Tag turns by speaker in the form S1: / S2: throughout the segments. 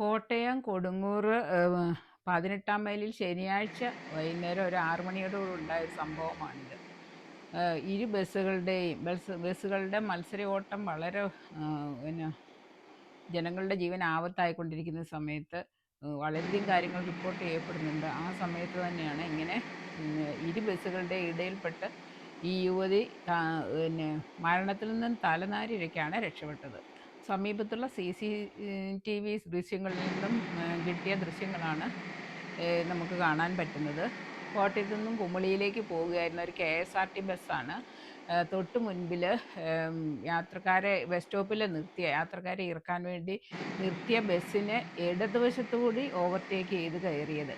S1: കോട്ടയം കൊടുങ്ങൂർ പതിനെട്ടാം മൈലിൽ ശനിയാഴ്ച വൈകുന്നേരം ഒരു ആറു മണിയോടുകൂടി ഉണ്ടായ ഒരു സംഭവമാണിത്. ഇരു ബസ്സുകളുടെയും ബസ് ബസ്സുകളുടെ മത്സര ഓട്ടം വളരെ പിന്നെ ജനങ്ങളുടെ ജീവൻ ആപത്തായിക്കൊണ്ടിരിക്കുന്ന സമയത്ത് വളരെയധികം കാര്യങ്ങൾ റിപ്പോർട്ട് ചെയ്യപ്പെടുന്നുണ്ട്. ആ സമയത്ത് തന്നെയാണ് ഇങ്ങനെ ഇരു ബസ്സുകളുടെ ഇടയിൽപ്പെട്ട് ഈ യുവതി പിന്നെ മരണത്തിൽ നിന്നും തലനാരിഴയ്ക്കാണ് രക്ഷപ്പെട്ടത്. സമീപത്തുള്ള സി സി ടി വി ദൃശ്യങ്ങളിൽ നിന്നും കിട്ടിയ ദൃശ്യങ്ങളാണ് നമുക്ക് കാണാൻ പറ്റുന്നത്. കോട്ടയത്തു നിന്നും കുമളിയിലേക്ക് പോവുകയായിരുന്ന ഒരു കെ എസ് ആർ ടി ബസ്സാണ്. തൊട്ട് മുൻപിൽ യാത്രക്കാരെ ബസ് സ്റ്റോപ്പിൽ നിർത്തിയ യാത്രക്കാരെ ഇറക്കാൻ വേണ്ടി നിർത്തിയ ബസ്സിനെ ഇടതുവശത്തു കൂടി ഓവർടേക്ക് ചെയ്ത് കയറിയത്.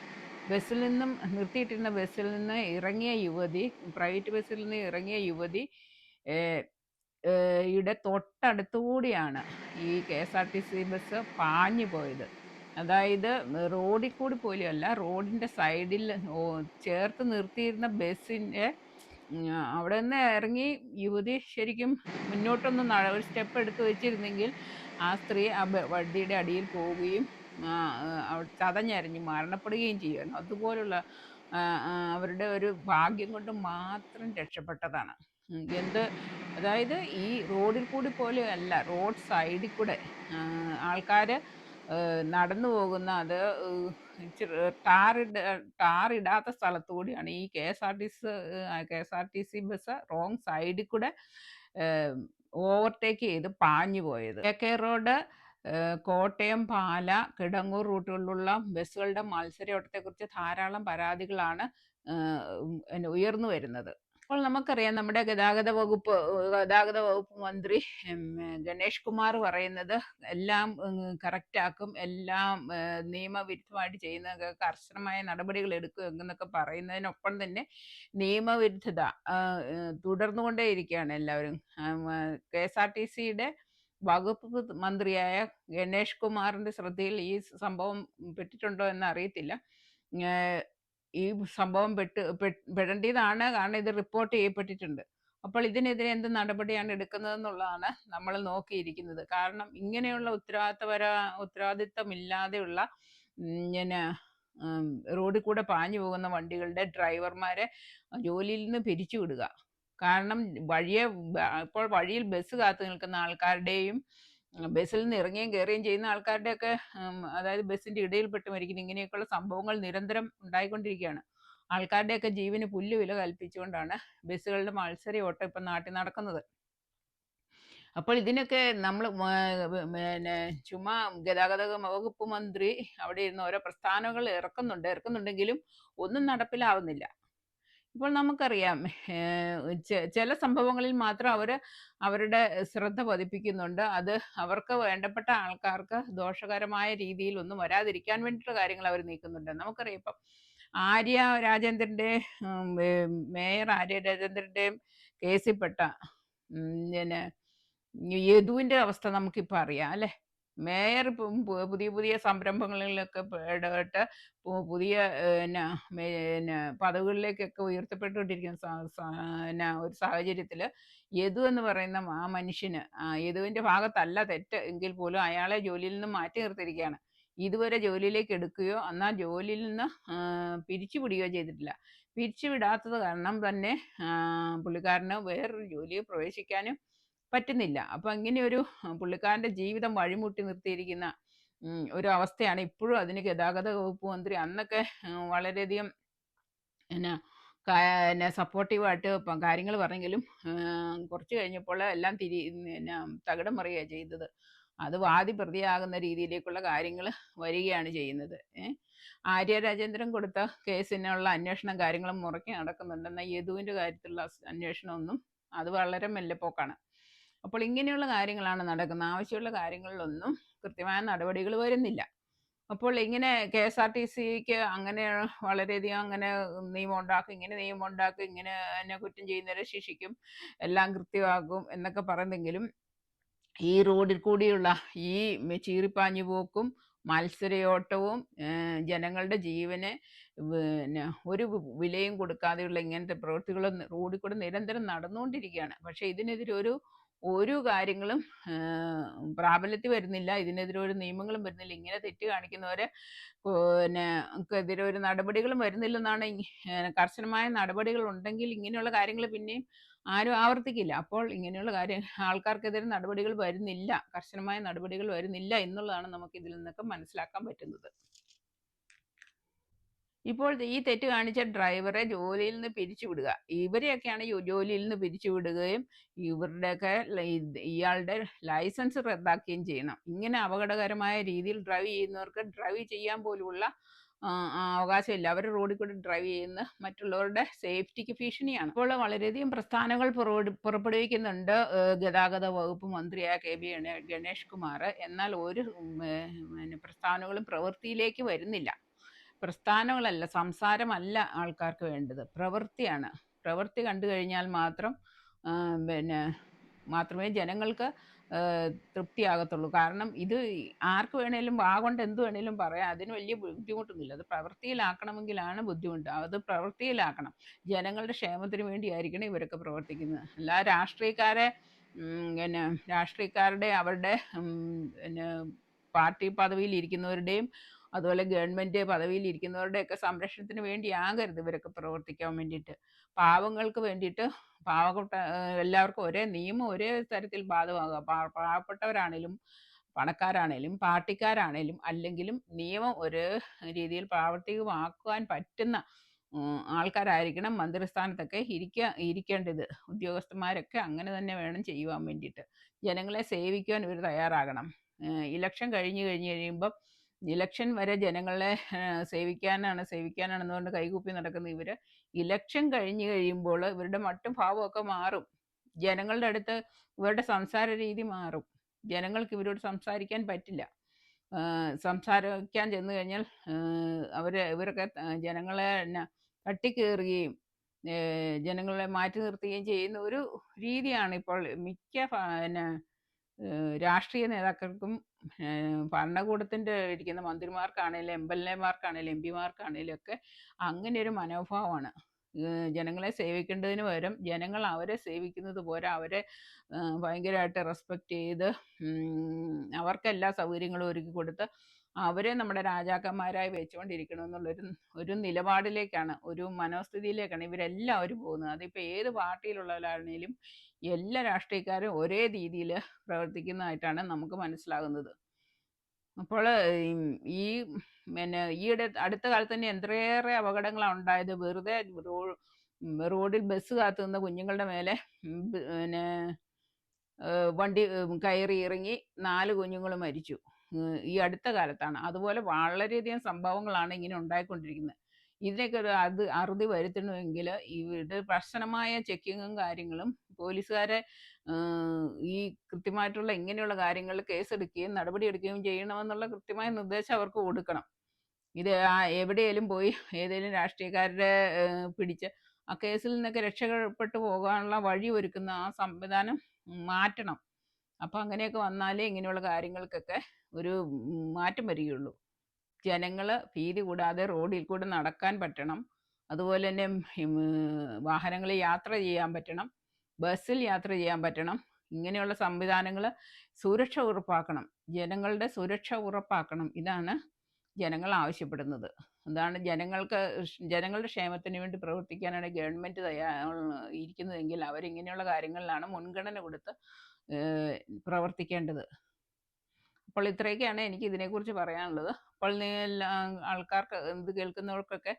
S1: ബസ്സിൽ നിന്നും നിർത്തിയിട്ടിരുന്ന ബസ്സിൽ നിന്ന് ഇറങ്ങിയ യുവതി പ്രൈവറ്റ് ബസ്സിൽ നിന്ന് ഇറങ്ങിയ യുവതി യുടെ തൊട്ടടുത്തുകൂടിയാണ് ഈ K S R T C bus പാഞ്ഞു പോയത്. അതായത് റോഡിൽ കൂടി പോലും അല്ല റോഡിന്റെ സൈഡിൽ ചേർത്ത് നിർത്തിയിരുന്ന ബസ്സിന്റെ അവിടെ നിന്ന് ഇറങ്ങി യുവതി ശരിക്കും മുന്നോട്ടൊന്ന് നട ഒരു സ്റ്റെപ്പ് എടുത്ത് വെച്ചിരുന്നെങ്കിൽ ആ സ്ത്രീ ആ വണ്ടിയുടെ അടിയിൽ പോവുകയും ചതഞ്ഞരഞ്ഞ് മരണപ്പെടുകയും ചെയ്യുമായിരുന്നു. അതുപോലുള്ള അവരുടെ ഒരു ഭാഗ്യം കൊണ്ട് മാത്രം രക്ഷപ്പെട്ടതാണ്. എന്ത് അതായത് ഈ റോഡിൽ കൂടി പോലും അല്ല റോഡ് സൈഡിൽ കൂടെ ആൾക്കാർ നടന്നു പോകുന്ന അത് ടാറിട ടാറിടാത്ത സ്ഥലത്തു കൂടിയാണ്. ഈ K S R T C K S R T C bus wrong സൈഡിൽ കൂടെ ഓവർടേക്ക് ചെയ്ത് പാഞ്ഞു പോയത്. കെ റോഡ് കോട്ടയം പാല കിടങ്ങൂർ റൂട്ടുകളിലുള്ള ബസ്സുകളുടെ മത്സരയോട്ടത്തെക്കുറിച്ച് ധാരാളം പരാതികളാണ് ഉയർന്നു വരുന്നത്. അപ്പോൾ നമുക്കറിയാം നമ്മുടെ ഗതാഗത വകുപ്പ് ഗതാഗത വകുപ്പ് മന്ത്രി ഗണേഷ് കുമാർ പറയുന്നത് എല്ലാം കറക്റ്റ് ആക്കും. എല്ലാം നിയമവിരുദ്ധമായിട്ട് ചെയ്യുന്ന കർശനമായ നടപടികൾ എടുക്കും എന്നൊക്കെ പറയുന്നതിനൊപ്പം തന്നെ നിയമവിരുദ്ധത തുടർന്നുകൊണ്ടേയിരിക്കുകയാണ് എല്ലാവരും. കെ എസ് ആർ ടി സിയുടെ വകുപ്പ് മന്ത്രിയായ ഗണേഷ് കുമാറിന്റെ ശ്രദ്ധയിൽ ഈ സംഭവം പെട്ടിട്ടുണ്ടോ എന്ന് അറിയത്തില്ല ഈ സംഭവം പെട്ട് പെടേണ്ടതാണ്. കാരണം ഇത് റിപ്പോർട്ട് ചെയ്യപ്പെട്ടിട്ടുണ്ട്. അപ്പോൾ ഇതിനെതിരെ എന്ത് നടപടിയാണ് എടുക്കുന്നതെന്നുള്ളതാണ് നമ്മൾ നോക്കിയിരിക്കുന്നത്. കാരണം ഇങ്ങനെയുള്ള ഉത്തരവാദിത്തപര ഉത്തരവാദിത്തമില്ലാതെയുള്ള പിന്നെ റോഡിൽ കൂടെ പാഞ്ഞു പോകുന്ന വണ്ടികളുടെ ഡ്രൈവർമാരെ ജോലിയിൽ നിന്ന് പിരിച്ചു വിടുക. കാരണം വഴിയെ ഇപ്പോൾ വഴിയിൽ ബസ് കാത്തു നിൽക്കുന്ന ആൾക്കാരുടെയും ബസ്സിൽ നിന്ന് ഇറങ്ങുകയും കയറുകയും ചെയ്യുന്ന ആൾക്കാരുടെയൊക്കെ അതായത് ബസ്സിന്റെ ഇടയിൽപ്പെട്ട് മരിക്കുന്ന ഇങ്ങനെയൊക്കെയുള്ള സംഭവങ്ങൾ നിരന്തരം ഉണ്ടായിക്കൊണ്ടിരിക്കുകയാണ്. ആൾക്കാരുടെയൊക്കെ ജീവന് പുല്ല് വില കൽപ്പിച്ചുകൊണ്ടാണ് ബസ്സുകളുടെ മത്സര ഓട്ടം ഇപ്പം നാട്ടിൽ നടക്കുന്നത്. അപ്പോൾ ഇതിനൊക്കെ നമ്മൾ പിന്നെ ചുമ്മാ ഗതാഗത വകുപ്പ് മന്ത്രി അവിടെ ഇരുന്ന് ഓരോ പ്രസ്ഥാനങ്ങൾ ഇറക്കുന്നുണ്ട്. ഇറക്കുന്നുണ്ടെങ്കിലും ഒന്നും നടപ്പിലാവുന്നില്ല. ഇപ്പോൾ നമുക്കറിയാം ചില സംഭവങ്ങളിൽ മാത്രം അവർ അവരുടെ ശ്രദ്ധ പതിപ്പിക്കുന്നുണ്ട്. അത് അവർക്ക് വേണ്ടപ്പെട്ട ആൾക്കാർക്ക് ദോഷകരമായ രീതിയിൽ ഒന്നും വരാതിരിക്കാൻ വേണ്ടിയിട്ടുള്ള കാര്യങ്ങൾ അവർ നീക്കുന്നുണ്ട്. നമുക്കറിയാം ഇപ്പം ആര്യ രാജേന്ദ്രന്റെ മേയർ ആര്യ രാജേന്ദ്രന്റെയും കേസിൽപ്പെട്ട പിന്നെ യദുവിന്റെ അവസ്ഥ നമുക്കിപ്പോൾ അറിയാം അല്ലേ? മേയർ പുതിയ പുതിയ സംരംഭങ്ങളിലൊക്കെ ഇടപെട്ട് പുതിയ പിന്നെ പദവികളിലേക്കൊക്കെ ഉയർത്തപ്പെട്ടുകൊണ്ടിരിക്കുന്ന ഒരു സാഹചര്യത്തിൽ യദു എന്ന് പറയുന്ന ആ മനുഷ്യന് യദുവിന്റെ ഭാഗത്തല്ല തെറ്റ് എങ്കിൽ പോലും അയാളെ ജോലിയിൽ നിന്ന് മാറ്റി നിർത്തിയിരിക്കുകയാണ്. ഇതുവരെ ജോലിയിലേക്ക് എടുക്കുകയോ എന്നാൽ ജോലിയിൽ നിന്ന് പിരിച്ചുവിടുകയോ ചെയ്തിട്ടില്ല. പിരിച്ചുവിടാത്തത് കാരണം തന്നെ പുള്ളിക്കാരന് വേറൊരു ജോലിയിൽ പ്രവേശിക്കാനും പറ്റുന്നില്ല. അപ്പം ഇങ്ങനെ ഒരു പുള്ളിക്കാരന്റെ ജീവിതം വഴിമുട്ടി നിർത്തിയിരിക്കുന്ന ഒരു അവസ്ഥയാണ് ഇപ്പോഴും അതിന് ഗതാഗത വകുപ്പ് മന്ത്രി അന്നൊക്കെ വളരെയധികം എന്നാ പിന്നെ സപ്പോർട്ടീവായിട്ട് കാര്യങ്ങൾ പറഞ്ഞെങ്കിലും കുറച്ച് കഴിഞ്ഞപ്പോൾ എല്ലാം തിരി പിന്നെ തകിടം മറിയുകയാണ് ചെയ്തത്. അത് വാദി പ്രതിയാകുന്ന രീതിയിലേക്കുള്ള കാര്യങ്ങൾ വരികയാണ് ചെയ്യുന്നത്. ഏഹ് ആര്യ രാജേന്ദ്രൻ കൊടുത്ത കേസിനുള്ള അന്വേഷണം കാര്യങ്ങളും മുറക്കി നടക്കുന്നുണ്ടെന്ന യദുവിന്റെ കാര്യത്തിലുള്ള അന്വേഷണമൊന്നും അത് വളരെ മെല്ലെപ്പോക്കാണ്. അപ്പോൾ ഇങ്ങനെയുള്ള കാര്യങ്ങളാണ് നടക്കുന്നത്. ആവശ്യമുള്ള കാര്യങ്ങളിലൊന്നും കൃത്യമായ നടപടികൾ വരുന്നില്ല. അപ്പോൾ ഇങ്ങനെ കെ എസ് ആർ ടി സിക്ക് അങ്ങനെ വളരെയധികം അങ്ങനെ നിയമം ഉണ്ടാക്കും ഇങ്ങനെ നിയമം ഉണ്ടാക്കും ഇങ്ങനെ എന്നെ കുറ്റം ചെയ്യുന്നവരെ ശിക്ഷിക്കും എല്ലാം കൃത്യമാക്കും എന്നൊക്കെ പറയുന്നെങ്കിലും ഈ റോഡിൽ കൂടിയുള്ള ഈ ചീറിപ്പാഞ്ഞുപോക്കും ചീറിപ്പാഞ്ഞു പോക്കും മത്സരയോട്ടവും ജനങ്ങളുടെ ജീവന് പിന്നെ ഒരു വിലയും കൊടുക്കാതെയുള്ള ഇങ്ങനത്തെ പ്രവൃത്തികൾ റോഡിൽ കൂടെ നിരന്തരം നടന്നുകൊണ്ടിരിക്കുകയാണ്. പക്ഷേ ഇതിനെതിരെ ഒരു ഒരു കാര്യങ്ങളും പ്രാബല്യത്തിൽ വരുന്നില്ല. ഇതിനെതിരെ ഒരു നിയമങ്ങളും വരുന്നില്ല. ഇങ്ങനെ തെറ്റ് കാണിക്കുന്നവരെ പിന്നെ എതിരെ ഒരു നടപടികളും വരുന്നില്ലെന്നാണ് കർശനമായ നടപടികൾ ഉണ്ടെങ്കിൽ ഇങ്ങനെയുള്ള കാര്യങ്ങൾ പിന്നെയും ആരും ആവർത്തിക്കില്ല. അപ്പോൾ ഇങ്ങനെയുള്ള കാര്യം ആൾക്കാർക്കെതിരെ നടപടികൾ വരുന്നില്ല. കർശനമായ നടപടികൾ വരുന്നില്ല എന്നുള്ളതാണ് നമുക്ക് ഇതിൽ നിന്നൊക്കെ മനസ്സിലാക്കാൻ പറ്റുന്നത്. ഇപ്പോൾ ഈ തെറ്റ് കാണിച്ച ഡ്രൈവറെ ജോലിയിൽ നിന്ന് പിരിച്ചുവിടുക ഇവരെയൊക്കെയാണ് ജോലിയിൽ നിന്ന് പിരിച്ചുവിടുകയും ഇവരുടെയൊക്കെ ഇയാളുടെ ലൈസൻസ് റദ്ദാക്കുകയും ചെയ്യണം. ഇങ്ങനെ അപകടകരമായ രീതിയിൽ ഡ്രൈവ് ചെയ്യുന്നവർക്ക് ഡ്രൈവ് ചെയ്യാൻ പോലുമുള്ള അവകാശമില്ല. അവർ റോഡിൽ കൂടി ഡ്രൈവ് ചെയ്യുന്ന മറ്റുള്ളവരുടെ സേഫ്റ്റിക്ക് ഭീഷണിയാണ്. ഇപ്പോൾ വളരെയധികം പ്രസ്ഥാനങ്ങൾ പുറപ്പെടുവിക്കുന്നുണ്ട് ഗതാഗത വകുപ്പ് മന്ത്രിയായ കെ. ബി. ഗണേഷ് കുമാർ. എന്നാൽ ഒരു പ്രസ്ഥാനങ്ങളും പ്രവൃത്തിയിലേക്ക് വരുന്നില്ല. പ്രസ്ഥാനങ്ങളല്ല സംസാരമല്ല ആൾക്കാർക്ക് വേണ്ടത്. പ്രവൃത്തിയാണ്. പ്രവൃത്തി കണ്ടു കഴിഞ്ഞാൽ മാത്രം പിന്നെ മാത്രമേ ജനങ്ങൾക്ക് തൃപ്തിയാകത്തുള്ളൂ. കാരണം ഇത് ആർക്ക് വേണേലും വാ കൊണ്ട് എന്ത് വേണേലും പറയാം. അതിന് വലിയ ബുദ്ധിമുട്ടൊന്നുമില്ല. അത് പ്രവൃത്തിയിലാക്കണമെങ്കിലാണ് ബുദ്ധിമുട്ട്. അത് പ്രവൃത്തിയിലാക്കണം. ജനങ്ങളുടെ ക്ഷേമത്തിന് വേണ്ടിയായിരിക്കണം ഇവരൊക്കെ പ്രവർത്തിക്കുന്നത്. അല്ല രാഷ്ട്രീയക്കാരെ പിന്നെ രാഷ്ട്രീയക്കാരുടെ അവരുടെ പിന്നെ പാർട്ടി പദവിയിൽ ഇരിക്കുന്നവരുടെയും അതുപോലെ ഗവൺമെന്റ് പദവിയിൽ ഇരിക്കുന്നവരുടെയൊക്കെ സംരക്ഷണത്തിന് വേണ്ടിയാകരുത് ഇവരൊക്കെ പ്രവർത്തിക്കാൻ വേണ്ടിയിട്ട്. പാവങ്ങൾക്ക് വേണ്ടിയിട്ട് പാവപ്പെട്ട എല്ലാവർക്കും ഒരേ നിയമം ഒരേ തരത്തിൽ ബാധകമാകുക. പാവപ്പെട്ടവരാണേലും പണക്കാരാണേലും പാർട്ടിക്കാരാണേലും അല്ലെങ്കിലും നിയമം ഒരു രീതിയിൽ പ്രാവർത്തികമാക്കുവാൻ പറ്റുന്ന ആൾക്കാരായിരിക്കണം മന്ത്രിസ്ഥാനത്തൊക്കെ ഇരിക്കുക ഇരിക്കേണ്ടത്. ഉദ്യോഗസ്ഥന്മാരൊക്കെ അങ്ങനെ തന്നെ വേണം ചെയ്യുവാൻ വേണ്ടിയിട്ട്. ജനങ്ങളെ സേവിക്കുവാൻ ഇവർ തയ്യാറാകണം. ഇലക്ഷൻ കഴിഞ്ഞ് കഴിഞ്ഞ് കഴിയുമ്പം ഇലക്ഷൻ വരെ ജനങ്ങളെ സേവിക്കാനാണ് സേവിക്കാനാണെന്ന് പറഞ്ഞ് കൈകൂപ്പി നടക്കുന്ന ഇവർ ഇലക്ഷൻ കഴിഞ്ഞു കഴിയുമ്പോൾ ഇവരുടെ മട്ടും ഭാവമൊക്കെ മാറും. ജനങ്ങളുടെ അടുത്ത് ഇവരുടെ സംസാര രീതി മാറും. ജനങ്ങൾക്ക് ഇവരോട് സംസാരിക്കാൻ പറ്റില്ല. സംസാരിക്കാൻ ചെന്ന് കഴിഞ്ഞാൽ അവർ ഇവരൊക്കെ ജനങ്ങളെ തട്ടിക്കേറുകയും ജനങ്ങളെ മാറ്റി നിർത്തുകയും ചെയ്യുന്ന ഒരു രീതിയാണ് ഇപ്പോൾ മിക്ക പിന്നെ രാഷ്ട്രീയ നേതാക്കൾക്കും ഭരണകൂടത്തിന്റെ ഇരിക്കുന്ന മന്ത്രിമാർക്കാണേലും എം എൽ എമാർക്കാണേലും എം പിമാർക്കാണേലും ഒക്കെ അങ്ങനെ ഒരു മനോഭാവമാണ്. ജനങ്ങളെ സേവിക്കേണ്ടതിന് പകരം ജനങ്ങൾ അവരെ സേവിക്കുന്നത് പോലെ അവരെ ഭയങ്കരമായിട്ട് റെസ്പെക്റ്റ് ചെയ്ത് അവർക്കെല്ലാ സൗകര്യങ്ങളും ഒരുക്കി കൊടുത്ത് അവരെ നമ്മുടെ രാജാക്കന്മാരായി വെച്ചുകൊണ്ടിരിക്കണം എന്നുള്ളൊരു ഒരു നിലപാടിലേക്കാണ് ഒരു മനോസ്ഥിതിയിലേക്കാണ് ഇവരെല്ലാവരും പോകുന്നത്. അതിപ്പോൾ ഏത് പാർട്ടിയിലുള്ളവരാണെങ്കിലും എല്ലാ രാഷ്ട്രീയക്കാരും ഒരേ രീതിയിൽ പ്രവർത്തിക്കുന്നതായിട്ടാണ് നമുക്ക് മനസ്സിലാകുന്നത്. അപ്പോൾ ഈ പിന്നെ ഈയിടെ അടുത്ത കാലത്ത് തന്നെ എത്രയേറെ അപകടങ്ങളാണ് ഉണ്ടായത്. വെറുതെ റോഡിൽ ബസ് കാത്തു നിന്ന കുഞ്ഞുങ്ങളുടെ മേലെ പിന്നെ വണ്ടി കയറി ഇറങ്ങി നാല് കുഞ്ഞുങ്ങൾ മരിച്ചു. ഈ അടുത്ത കാലത്താണ്. അതുപോലെ വളരെയധികം സംഭവങ്ങളാണ് ഇങ്ങനെ ഉണ്ടായിക്കൊണ്ടിരിക്കുന്നത്. ഇതിനൊക്കെ ഒരു അത് അറുതി വരുത്തണമെങ്കിൽ ഇത് കർശനമായ ചെക്കിങ്ങും കാര്യങ്ങളും പോലീസുകാരെ ഈ കൃത്യമായിട്ടുള്ള ഇങ്ങനെയുള്ള കാര്യങ്ങൾ കേസെടുക്കുകയും നടപടിയെടുക്കുകയും ചെയ്യണമെന്നുള്ള കൃത്യമായ നിർദ്ദേശം അവർക്ക് കൊടുക്കണം. ഇത് എവിടെയെങ്കിലും പോയി ഏതെങ്കിലും രാഷ്ട്രീയക്കാരുടെ പിടിച്ച് ആ കേസിൽ നിന്നൊക്കെ രക്ഷപ്പെട്ടു പോകാനുള്ള വഴി ഒരുക്കുന്ന ആ സംവിധാനം മാറ്റണം. അപ്പം അങ്ങനെയൊക്കെ വന്നാലേ ഇങ്ങനെയുള്ള കാര്യങ്ങൾക്കൊക്കെ ഒരു മാറ്റം വരികയുള്ളൂ. ജനങ്ങൾ ഭീതി കൂടാതെ റോഡിൽ കൂടെ നടക്കാൻ പറ്റണം. അതുപോലെ തന്നെ വാഹനങ്ങളിൽ യാത്ര ചെയ്യാൻ പറ്റണം. ബസ്സിൽ യാത്ര ചെയ്യാൻ പറ്റണം. ഇങ്ങനെയുള്ള സംവിധാനങ്ങൾ സുരക്ഷ ഉറപ്പാക്കണം. ജനങ്ങളുടെ സുരക്ഷ ഉറപ്പാക്കണം. ഇതാണ് ജനങ്ങൾ ആവശ്യപ്പെടുന്നത്. അതാണ് ജനങ്ങൾക്ക് ജനങ്ങളുടെ ക്ഷേമത്തിന് വേണ്ടി പ്രവർത്തിക്കാനാണ് ഗവൺമെന്റ് തയ്യാ ഇരിക്കുന്നതെങ്കിൽ അവരിങ്ങനെയുള്ള കാര്യങ്ങളിലാണ് മുൻഗണന കൊടുത്ത് പ്രവർത്തിക്കേണ്ടത്. അപ്പോൾ ഇത്രയൊക്കെയാണ് എനിക്ക് ഇതിനെക്കുറിച്ച് പറയാനുള്ളത്. അപ്പോൾ ആൾക്കാർക്ക് ഇത് കേൾക്കുന്നവർക്കൊക്കെ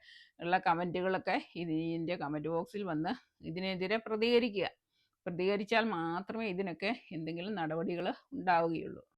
S1: ഉള്ള കമന്റുകളൊക്കെ ഇതിന്റെ കമന്റ് ബോക്സിൽ വന്ന് ഇതിനെതിരെ പ്രതികരിക്കുക. പ്രതികരിച്ചാൽ മാത്രമേ ഇതിനൊക്കെ എന്തെങ്കിലും നടപടികൾ ഉണ്ടാവുകയുള്ളൂ.